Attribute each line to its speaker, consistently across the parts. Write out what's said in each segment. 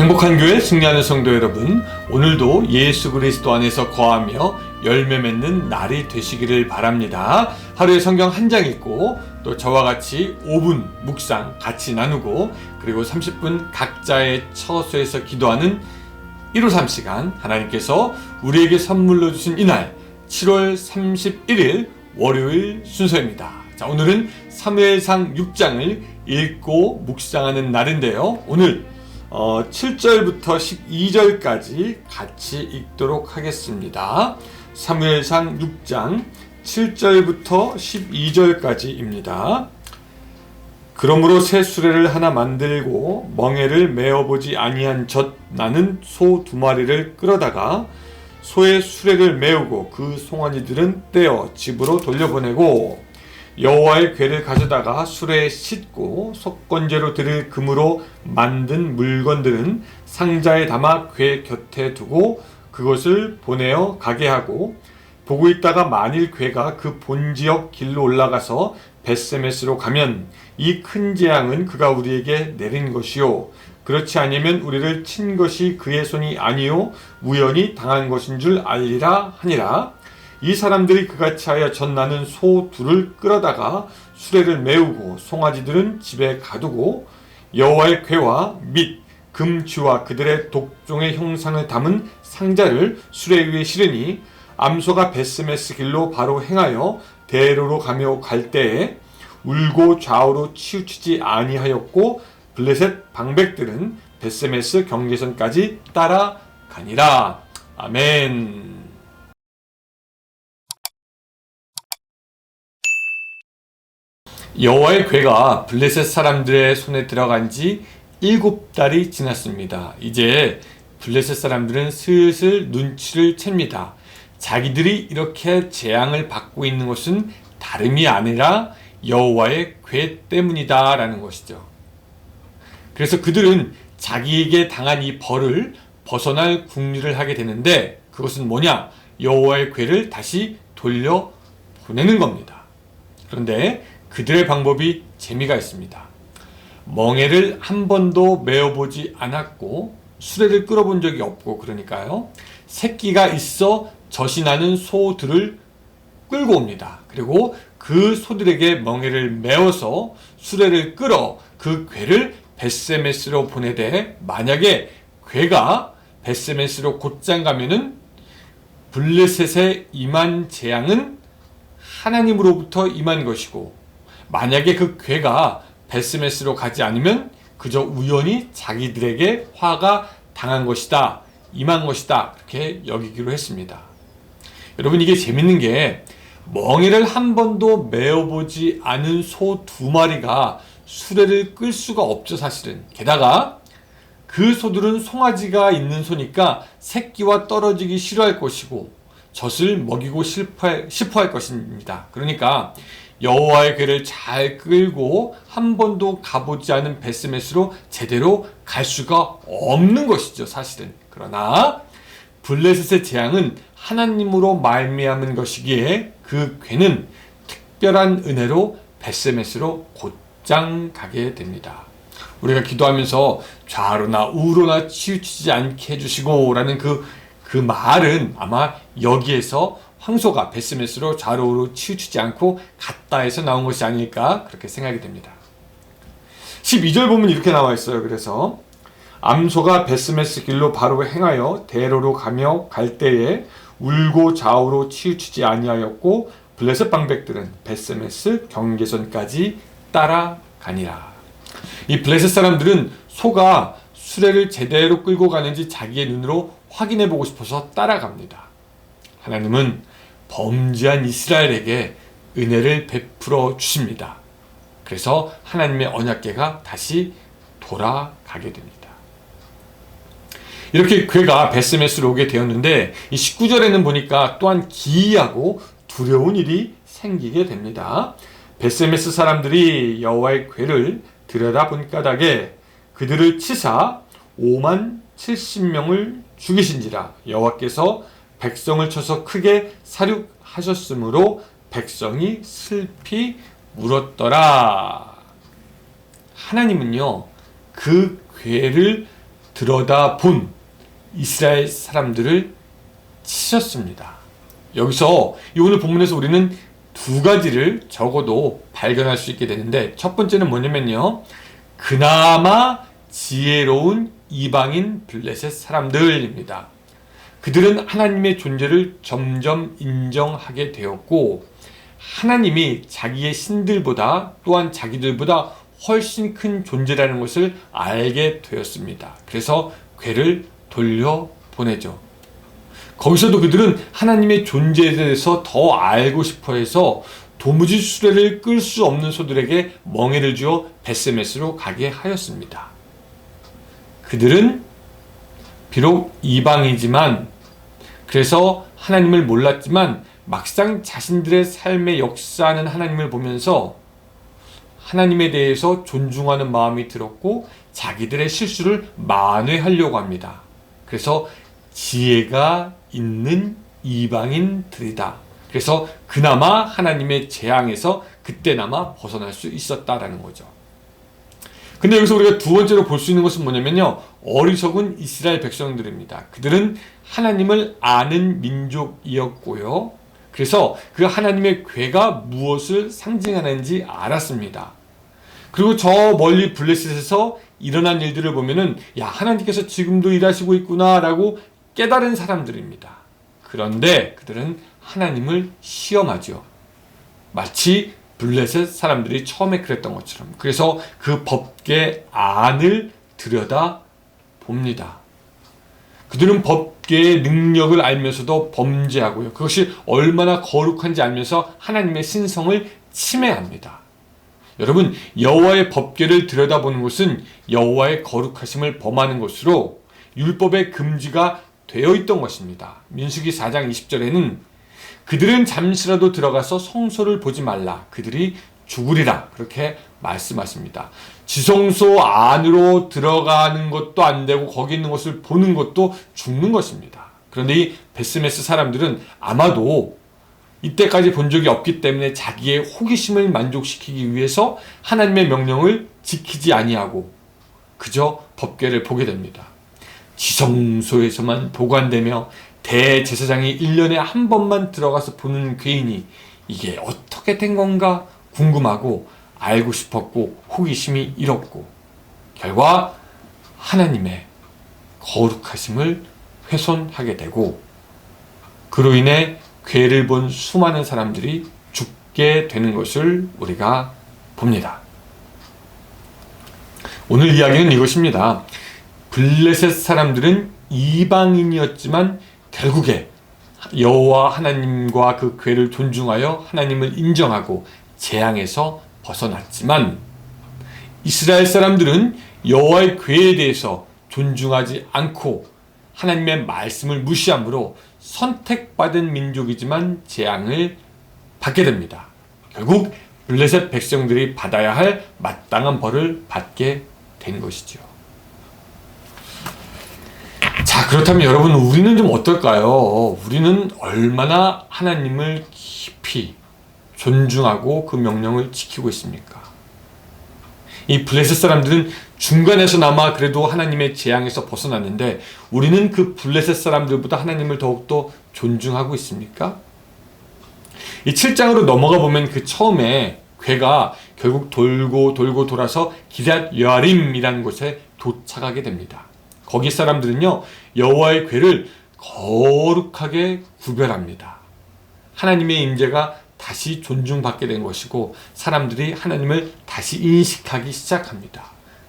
Speaker 1: 행복한 교회 승리하는 성도 여러분, 오늘도 예수 그리스도 안에서 거하며 열매 맺는 날이 되시기를 바랍니다. 하루에 성경 한 장 읽고 또 저와 같이 5분 묵상 같이 나누고 그리고 30분 각자의 처소에서 기도하는 153 시간 하나님께서 우리에게 선물로 주신 이날 7월 31일 월요일 순서입니다. 자, 오늘은 사무엘상 6장을 읽고 묵상하는 날인데요. 오늘 어, 7절부터 12절까지 같이 읽도록 하겠습니다. 사무엘상 6장 7절부터 12절까지입니다. 그러므로 새 수레를 하나 만들고 멍에를 메어보지 아니한 젖 나는 소 두 마리를 끌어다가 소의 수레를 메우고 그 송아지들은 떼어 집으로 돌려보내고 여호와의 궤를 가져다가 수레에 싣고 속건제로 드릴 금으로 만든 물건들은 상자에 담아 궤 곁에 두고 그것을 보내어 가게 하고 보고 있다가 만일 궤가 그 본지역 길로 올라가서 베세메스로 가면 이 큰 재앙은 그가 우리에게 내린 것이요. 그렇지 아니면 우리를 친 것이 그의 손이 아니요. 우연히 당한 것인 줄 알리라 하니라 이 사람들이 그같이 하여 전나는 소 둘을 끌어다가 수레를 메우고 송아지들은 집에 가두고 여호와의 궤와 및 금쥐와 그들의 독종의 형상을 담은 상자를 수레 위에 실으니 암소가 베스메스 길로 바로 행하여 대로로 가며 갈 때에 울고 좌우로 치우치지 아니하였고 블레셋 방백들은 베스메스 경계선까지 따라가니라 아멘. 여호와의 궤가 블레셋 사람들의 손에 들어간 지 일곱 달이 지났습니다. 이제 블레셋 사람들은 슬슬 눈치를 챕니다. 자기들이 이렇게 재앙을 받고 있는 것은 다름이 아니라 여호와의 궤 때문이다라는 것이죠. 그래서 그들은 자기에게 당한 이 벌을 벗어날 궁리를 하게 되는데 그것은 뭐냐? 여호와의 궤를 다시 돌려 보내는 겁니다. 그런데 그들의 방법이 재미가 있습니다. 멍에를 한 번도 메어보지 않았고 수레를 끌어본 적이 없고 그러니까요. 새끼가 있어 젖이 나는 소들을 끌고 옵니다. 그리고 그 소들에게 멍에를 메어서 수레를 끌어 그 괴를 베세메스로 보내되 만약에 괴가 베세메스로 곧장 가면은 블레셋의 임한 재앙은 하나님으로부터 임한 것이고 만약에 그 괴가 베스메스로 가지 않으면 그저 우연히 자기들에게 화가 당한 것이다, 임한 것이다, 그렇게 여기기로 했습니다. 여러분, 이게 재밌는 게 멍에를 한 번도 메어보지 않은 소 두 마리가 수레를 끌 수가 없죠, 사실은. 게다가 그 소들은 송아지가 있는 소니까 새끼와 떨어지기 싫어할 것이고 젖을 먹이고 싶어 할 것입니다. 그러니까 여호와의 궤를 잘 끌고 한 번도 가보지 않은 베스메스로 제대로 갈 수가 없는 것이죠, 사실은. 그러나 블레셋의 재앙은 하나님으로 말미암은 것이기에 그 궤는 특별한 은혜로 베스메스로 곧장 가게 됩니다. 우리가 기도하면서 좌로나 우로나 치우치지 않게 해주시고 라는 그, 그 말은 아마 여기에서 황소가 베스메스로 좌로우로 치우치지 않고 갔다 해서 나온 것이 아닐까 그렇게 생각이 됩니다. 12절 보면 이렇게 나와 있어요. 그래서 암소가 베스메스 길로 바로 행하여 대로로 가며 갈 때에 울고 좌우로 치우치지 아니하였고 블레셋 방백들은 베스메스 경계선까지 따라가니라. 이 블레셋 사람들은 소가 수레를 제대로 끌고 가는지 자기의 눈으로 확인해 보고 싶어서 따라갑니다. 하나님은 범죄한 이스라엘에게 은혜를 베풀어 주십니다. 그래서 하나님의 언약계가 다시 돌아가게 됩니다. 이렇게 괴가 베스메스로 오게 되었는데 이 19절에는 보니까 또한 기이하고 두려운 일이 생기게 됩니다. 베스메스 사람들이 여호와의 괴를 들여다본 까닭에 그들을 치사 5만 70명을 죽이신지라 여호와께서 백성을 쳐서 크게 사륙하셨으므로 백성이 슬피 울었더라. 하나님은요, 그 괴를 들여다 본 이스라엘 사람들을 치셨습니다. 여기서 이 오늘 본문에서 우리는 두 가지를 적어도 발견할 수 있게 되는데 첫 번째는 뭐냐면요. 그나마 지혜로운 이방인 블레셋 사람들입니다. 그들은 하나님의 존재를 점점 인정하게 되었고 하나님이 자기의 신들보다 또한 자기들보다 훨씬 큰 존재라는 것을 알게 되었습니다. 그래서 괴를 돌려 보내죠. 거기서도 그들은 하나님의 존재에 대해서 더 알고 싶어 해서 도무지 수레를 끌 수 없는 소들에게 멍해를 주어 베스메스로 가게 하였습니다. 그들은 비록 이방이지만 그래서 하나님을 몰랐지만 막상 자신들의 삶의 역사하는 하나님을 보면서 하나님에 대해서 존중하는 마음이 들었고 자기들의 실수를 만회하려고 합니다. 그래서 지혜가 있는 이방인들이다. 그래서 그나마 하나님의 재앙에서 그때나마 벗어날 수 있었다라는 거죠. 근데 여기서 우리가 두 번째로 볼 수 있는 것은 뭐냐면요. 어리석은 이스라엘 백성들입니다. 그들은 하나님을 아는 민족이었고요. 그래서 그 하나님의 괴가 무엇을 상징하는지 알았습니다. 그리고 저 멀리 블레셋에서 일어난 일들을 보면은 야 하나님께서 지금도 일하시고 있구나라고 깨달은 사람들입니다. 그런데 그들은 하나님을 시험하죠. 마치 블레셋 사람들이 처음에 그랬던 것처럼. 그래서 그 법계 안을 들여다 봅니다. 그들은 법계의 능력을 알면서도 범죄하고요. 그것이 얼마나 거룩한지 알면서 하나님의 신성을 침해합니다. 여러분, 여호와의 법계를 들여다보는 것은 여호와의 거룩하심을 범하는 것으로 율법의 금지가 되어 있던 것입니다. 민수기 4장 20절에는 그들은 잠시라도 들어가서 성소를 보지 말라. 그들이 죽으리라. 그렇게 말씀하십니다. 지성소 안으로 들어가는 것도 안 되고 거기 있는 것을 보는 것도 죽는 것입니다. 그런데 이 베스메스 사람들은 아마도 이때까지 본 적이 없기 때문에 자기의 호기심을 만족시키기 위해서 하나님의 명령을 지키지 아니하고 그저 법궤를 보게 됩니다. 지성소에서만 보관되며 대제사장이 1년에 한 번만 들어가서 보는 괴인이 이게 어떻게 된 건가 궁금하고 알고 싶었고 호기심이 일었고 결과 하나님의 거룩하심을 훼손하게 되고 그로 인해 괴를 본 수많은 사람들이 죽게 되는 것을 우리가 봅니다. 오늘 이야기는 이것입니다. 블레셋 사람들은 이방인이었지만 결국에 여호와 하나님과 그 괴를 존중하여 하나님을 인정하고 재앙에서 벗어났지만 이스라엘 사람들은 여호와의 괴에 대해서 존중하지 않고 하나님의 말씀을 무시함으로 선택받은 민족이지만 재앙을 받게 됩니다. 결국 블레셋 백성들이 받아야 할 마땅한 벌을 받게 된 것이죠. 자, 그렇다면 여러분, 우리는 좀 어떨까요? 우리는 얼마나 하나님을 깊이 존중하고 그 명령을 지키고 있습니까? 이 블레셋 사람들은 중간에서나마 그래도 하나님의 재앙에서 벗어났는데 우리는 그 블레셋 사람들보다 하나님을 더욱더 존중하고 있습니까? 이 7장으로 넘어가 보면 그 처음에 괴가 결국 돌고 돌고 돌아서 기랏 여아림이라는 곳에 도착하게 됩니다. 거기 사람들은요 여호와의 괴를 거룩하게 구별합니다. 하나님의 임재가 다시 존중받게 된 것이고 사람들이 하나님을 다시 인식하기 시작합니다.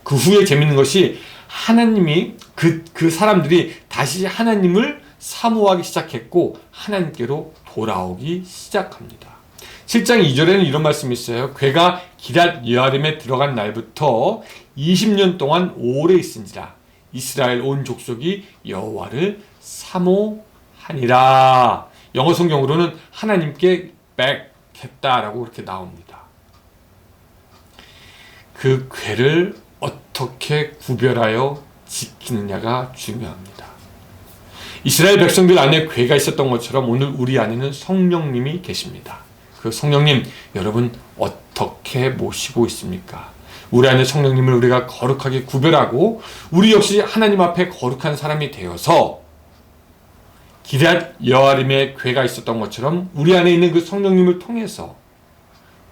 Speaker 1: 그 후에 재밌는 것이 하나님이 그, 그 사람들이 다시 하나님을 사모하기 시작했고 하나님께로 돌아오기 시작합니다. 7장 2절에는 이런 말씀이 있어요. 괴가 기랏 여아림에 들어간 날부터 20년 동안 오래 있은지라 이스라엘 온 족속이 여호와를 사모하니라. 영어 성경으로는 하나님께 백했다라고 그렇게 나옵니다. 그 괴를 어떻게 구별하여 지키느냐가 중요합니다. 이스라엘 백성들 안에 괴가 있었던 것처럼 오늘 우리 안에는 성령님이 계십니다. 그 성령님 여러분 어떻게 모시고 있습니까? 우리 안에 성령님을 우리가 거룩하게 구별하고 우리 역시 하나님 앞에 거룩한 사람이 되어서 기럇 여아림의 괴가 있었던 것처럼 우리 안에 있는 그 성령님을 통해서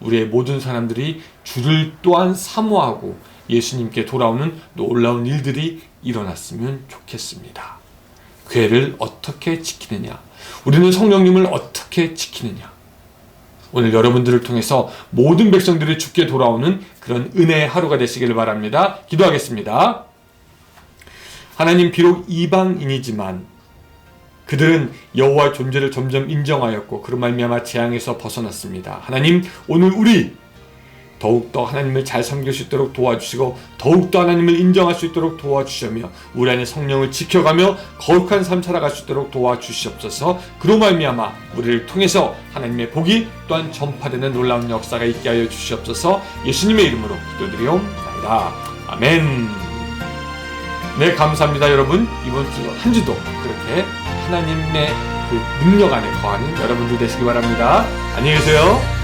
Speaker 1: 우리의 모든 사람들이 주를 또한 사모하고 예수님께 돌아오는 놀라운 일들이 일어났으면 좋겠습니다. 괴를 어떻게 지키느냐? 우리는 성령님을 어떻게 지키느냐? 오늘 여러분들을 통해서 모든 백성들이 죽게 돌아오는 그런 은혜의 하루가 되시기를 바랍니다. 기도하겠습니다. 하나님 비록 이방인이지만 그들은 여호와의 존재를 점점 인정하였고 그런 말미암아 재앙에서 벗어났습니다. 하나님 오늘 우리 더욱더 하나님을 잘 섬길 수 있도록 도와주시고 더욱더 하나님을 인정할 수 있도록 도와주시며 우리 안에 성령을 지켜가며 거룩한 삶 살아갈 수 있도록 도와주시옵소서. 그로 말미암아 우리를 통해서 하나님의 복이 또한 전파되는 놀라운 역사가 있게 하여 주시옵소서. 예수님의 이름으로 기도드리옵나이다. 아멘. 네 감사합니다 여러분. 이번 주 한 주도 그렇게 하나님의 그 능력 안에 거하는 여러분들 되시기 바랍니다. 안녕히 계세요